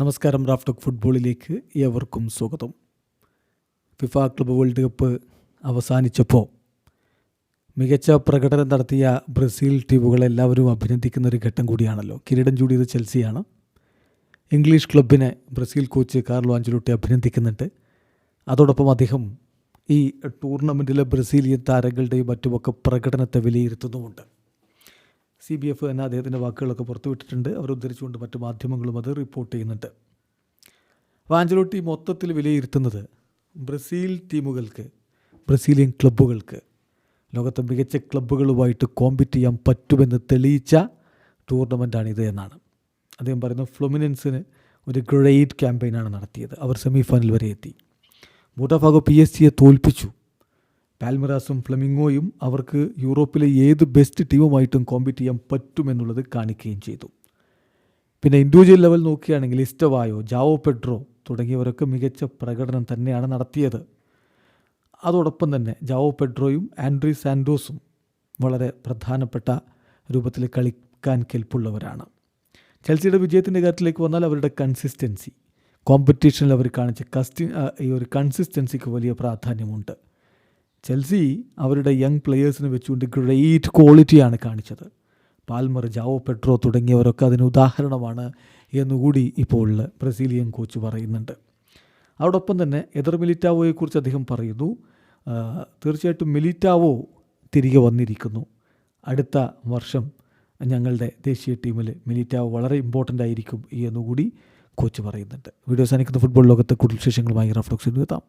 നമസ്കാരം റാഫ്റ്റോക്ക് ഫുട്ബോളിലേക്ക് ഏവർക്കും സ്വാഗതം. ഫിഫ ക്ലബ് വേൾഡ് കപ്പ് അവസാനിച്ചപ്പോൾ മികച്ച പ്രകടനം നടത്തിയ ബ്രസീൽ ടീമുകളെ എല്ലാവരും അഭിനന്ദിക്കുന്ന ഒരു ഘട്ടം കൂടിയാണല്ലോ. കിരീടം ചൂടിയത് ചെൽസിയാണ്. ഇംഗ്ലീഷ് ക്ലബിനെ ബ്രസീൽ കോച്ച് കാർലോ ആഞ്ചലോട്ടി അഭിനന്ദിക്കുന്നുണ്ട്. അതോടൊപ്പം അദ്ദേഹം ഈ ടൂർണമെന്റിലെ ബ്രസീലിയൻ താരങ്ങളുടെയും മറ്റുമൊക്കെ പ്രകടനത്തെ വിലയിരുത്തുന്നുമുണ്ട്. സി ബി എഫ് തന്നെ അദ്ദേഹത്തിന്റെ വാക്കുകളൊക്കെ പുറത്തുവിട്ടിട്ടുണ്ട്. അവർ ഉദ്ധരിച്ചുകൊണ്ട് മറ്റു മാധ്യമങ്ങളും അത് റിപ്പോർട്ട് ചെയ്യുന്നുണ്ട്. വാഞ്ചലോട്ടി മൊത്തത്തിൽ വിലയിരുത്തുന്നത് ബ്രസീൽ ടീമുകൾക്ക് ബ്രസീലിയൻ ക്ലബ്ബുകൾക്ക് ലോകത്തെ മികച്ച ക്ലബ്ബുകളുമായിട്ട് കോമ്പറ്റ് ചെയ്യാൻ പറ്റുമെന്ന് തെളിയിച്ച ടൂർണമെന്റാണിത് എന്നാണ്. അദ്ദേഹം പറയുന്നത് ഫ്ലുമിനൻസിന് ഒരു ഗ്രേറ്റ് ക്യാമ്പയിനാണ് നടത്തിയത്. അവർ സെമി ഫൈനൽ വരെ എത്തി. ബോട്ടാഫാഗോ പി എസ് സിയെ തോൽപ്പിച്ചു. പാൽമിറാസും ഫ്ലമിംഗോയും അവർക്ക് യൂറോപ്പിലെ ഏത് ബെസ്റ്റ് ടീമുമായിട്ടും കോമ്പീറ്റ് ചെയ്യാൻ പറ്റുമെന്നുള്ളത് കാണിക്കുകയും ചെയ്തു. പിന്നെ ഇൻഡിവിജ്വൽ ലെവൽ നോക്കുകയാണെങ്കിൽ ഇസ്റ്റവായോ ജാവോ പെഡ്രോ തുടങ്ങിയവരൊക്കെ മികച്ച പ്രകടനം തന്നെയാണ് നടത്തിയത്. അതോടൊപ്പം തന്നെ ജാവോ പെഡ്രോയും ആൻഡ്രി സാൻഡോസും വളരെ പ്രധാനപ്പെട്ട രൂപത്തിൽ കളിക്കാൻ കെൽപ്പുള്ളവരാണ്. ചെൽസിയുടെ വിജയത്തിന്റെ കാര്യത്തിലേക്ക് വന്നാൽ അവരുടെ കൺസിസ്റ്റൻസി കോമ്പറ്റീഷനിൽ അവർ കാണിച്ച കസ്റ്റി ഈ ഒരു കൺസിസ്റ്റൻസിക്ക് വലിയ പ്രാധാന്യമുണ്ട്. ചെൽസി അവരുടെ യങ് പ്ലെയേഴ്സിനെ വെച്ചുകൊണ്ട് ഗ്രേറ്റ് ക്വാളിറ്റിയാണ് കാണിച്ചത്. പാൽമർ ജാവോ പെട്രോ തുടങ്ങിയവരൊക്കെ അതിന് ഉദാഹരണമാണ് എന്നുകൂടി ഇപ്പോൾ ബ്രസീലിയൻ കോച്ച് പറയുന്നുണ്ട്. അതോടൊപ്പം തന്നെ എതിർ മിലിറ്റാവോയെക്കുറിച്ച് അദ്ദേഹം പറയുന്നു തീർച്ചയായിട്ടും മിലിറ്റാവോ തിരികെ വന്നിരിക്കുന്നു. അടുത്ത വർഷം ഞങ്ങളുടെ ദേശീയ ടീമിൽ മിലിറ്റാവോ വളരെ ഇമ്പോർട്ടന്റ് ആയിരിക്കും എന്നുകൂടി കോച്ച് പറയുന്നുണ്ട്. വീഡിയോ സാധിക്കുന്ന ഫുട്ബോൾ ലോകത്തെ കൂടുതൽ വിശേഷങ്ങളുമായി റഫ്ലോക്സിന് എത്താം.